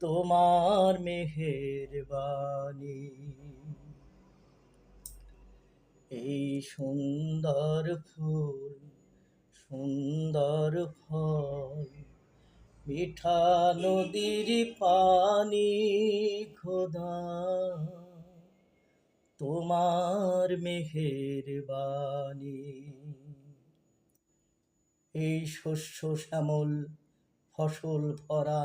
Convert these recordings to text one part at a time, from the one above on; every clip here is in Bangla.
তোমার মেহের বাণী এই সুন্দর ফুল, সুন্দর ফল, মিঠা নদীর পানি খোদা। তোমার মেহের বাণী এই শস্য শ্যামল, ফসল ভরা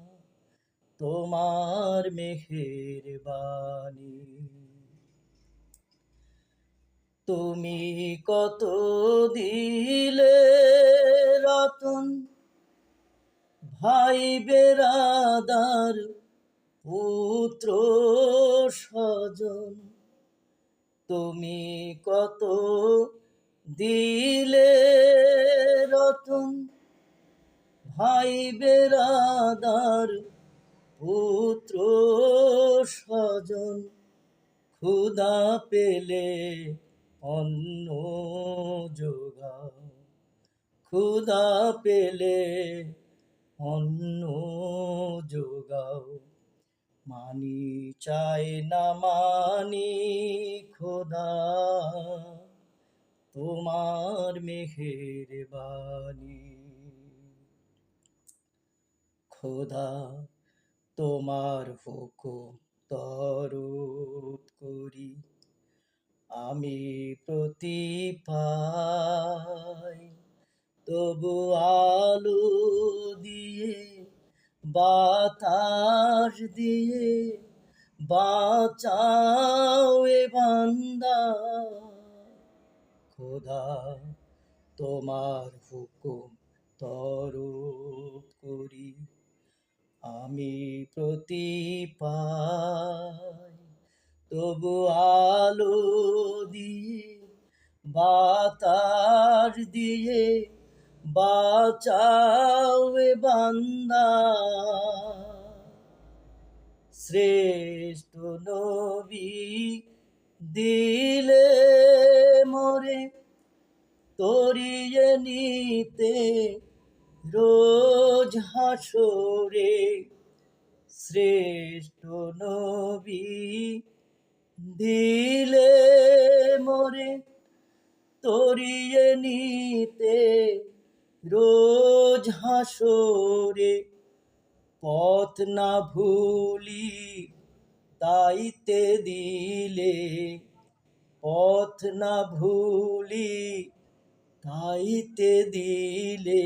তোমার মেহের বাণী তুমি কত দিলে রতন, ভাই বেরাদার পুত্র স্বজন। তুমি কত দিলে রতন, ভাই বেরাদার পুত্র স্বজন ক্ষুদা পেলে অন্ন যোগাও। ক্ষুদা পেলে অন্ন যোগাও। মানি চাই না, মানি খোদা, তোমার মেহের বাণী খোদা তোমার হুকুম তরুপ করি। আমি প্রতিপাই তবু আলো দিয়ে, বাতাস দিয়ে, বাঁচাও এ বান্দা। খোদা, তোমার হুকুম তরুপ করি। আমি প্রতি তবু আলো দিয়ে বাতাস দিয়ে বাঁচাও বান্দা। শ্রেষ্ঠ নবী দিলে মোরে, তরিয়ে নিতে রোজ হাসরে শ্রেষ্ঠ নবী দিলে মোরে তরিয়ে নিতে রোজ হাসরে। পথ না ভুলি তাইতে দিলে, পথ না ভুলি তাইতে দিলে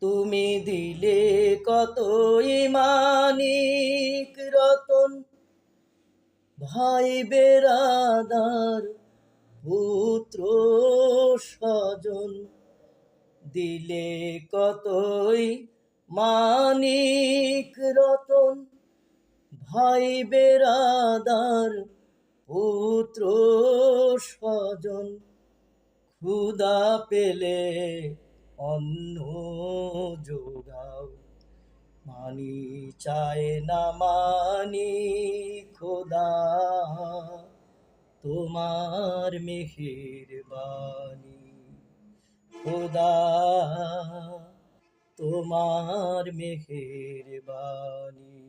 তুমি দিলে কত ইমানিক রতন। ভাই বেরাদার পুত্র স্বজন, দিলে কতই মানিক রতন। ভাই বেরাদার পুত্র স্বজন ক্ষুদা পেলে অন্ন যোগাও। মানি চায় না, মানি খোদা। তোমার মেহের বাণী খোদা, তোমার মেহের বাণী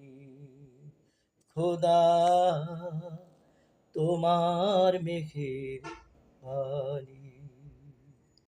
খোদা, তোমার মেহের বাণী